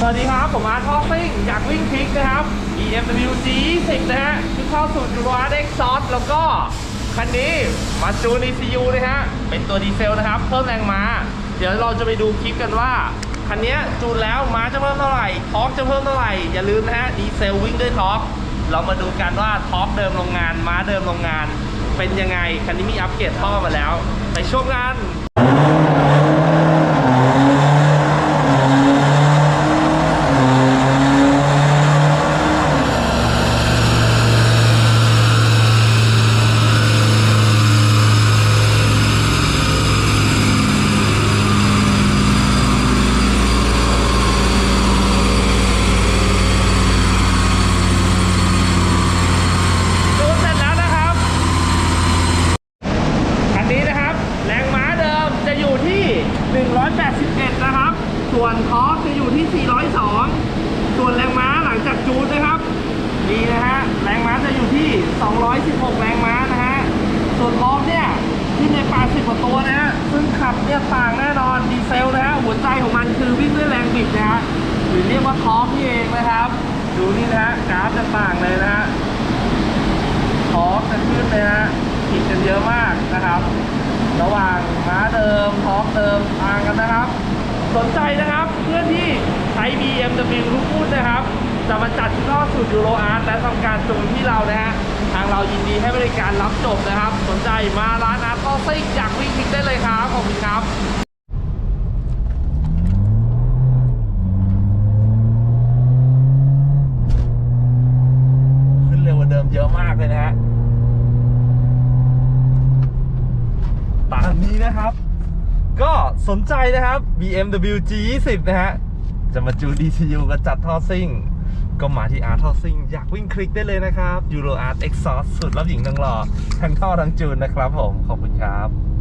สวัสดีครับ ผมอาร์ตทอซิ่งอยากวิ่งคลิกนะครับ BMW G20 นะฮะที่เข้าสู่ยูโรอาร์เอ็กซอสแล้วก็คันนี้มาจูน ECU นะฮะ เป็นตัวดีเซลนะครับ เพิ่มแรงม้า เดี๋ยวเราจะไปดูคลิปกันว่า คันนี้จูนแล้วม้าจะเพิ่มเท่าไหร่ทอร์กจะเพิ่มเท่าไหร่ อย่าลืมนะฮะ ดีเซลวิ่งด้วยทอร์กเรามาดูกันว่าทอร์กเดิมโรงงาน ม้าเดิมโรงงาน เป็นยังไง คันนี้มีอัปเกรดท่อมาแล้ว ไปชมกัน ดูเสร็จแล้วนะครับ อันนี้นะครับ แรงม้าเดิมจะอยู่ที่ 181 นะครับ ส่วนทอร์กจะอยู่ที่ 402 ส่วนแรงม้าหลังจากจูนนะครับนี่นะฮะแรงม้าจะอยู่ที่ 216 แรงม้านะฮะส่วนทอกเนี่ยที่ใน80กว่าตัวนะฮะซึ่งขับเนี่ยต่างแน่นอนดีเซลนะฮะหัวใจของมันคือวิ่งด้วยแรงบิดนะฮะหรือเรียกว่าทอร์กนี่เองนะครับ ดูนี่นะฮะกราฟจะต่างเลยนะฮะทอร์กจะขึ้นเลยฮะผิดกันเยอะมากนะครับ ระหว่างม้าเดิมทอร์กเดิมต่างกันนะครับ สนใจนะครับเพื่อนที่ใช้ BMW ทุกรุ่นนะครับ จะมาจัดที่ล่อสุดยูโรอาร์ตและทำการจูนที่เรานะฮะทางเรายินดีให้บริการรับจบนะครับ สนใจมาร้านอาร์ตทอซิ่งอยากวิ่งคลิกได้เลยครับ ขอบคุณครับขึ้นเร็วกว่าเดิมเยอะมากเลยนะฮะตามนี้นะครับ ก็สนใจนะครับ BMW G20 นะฮะ จะมาจู DCU กับจัดท่อซิ่ง ก็มาที่อาร์ท่อซิ่ง อยากวิ่งคลิกได้เลยนะครับ Euro Art Exhaust สุดรับหญิงทั้งหล่อทั้งท่อทั้งจูนนะครับผม ขอบคุณครับ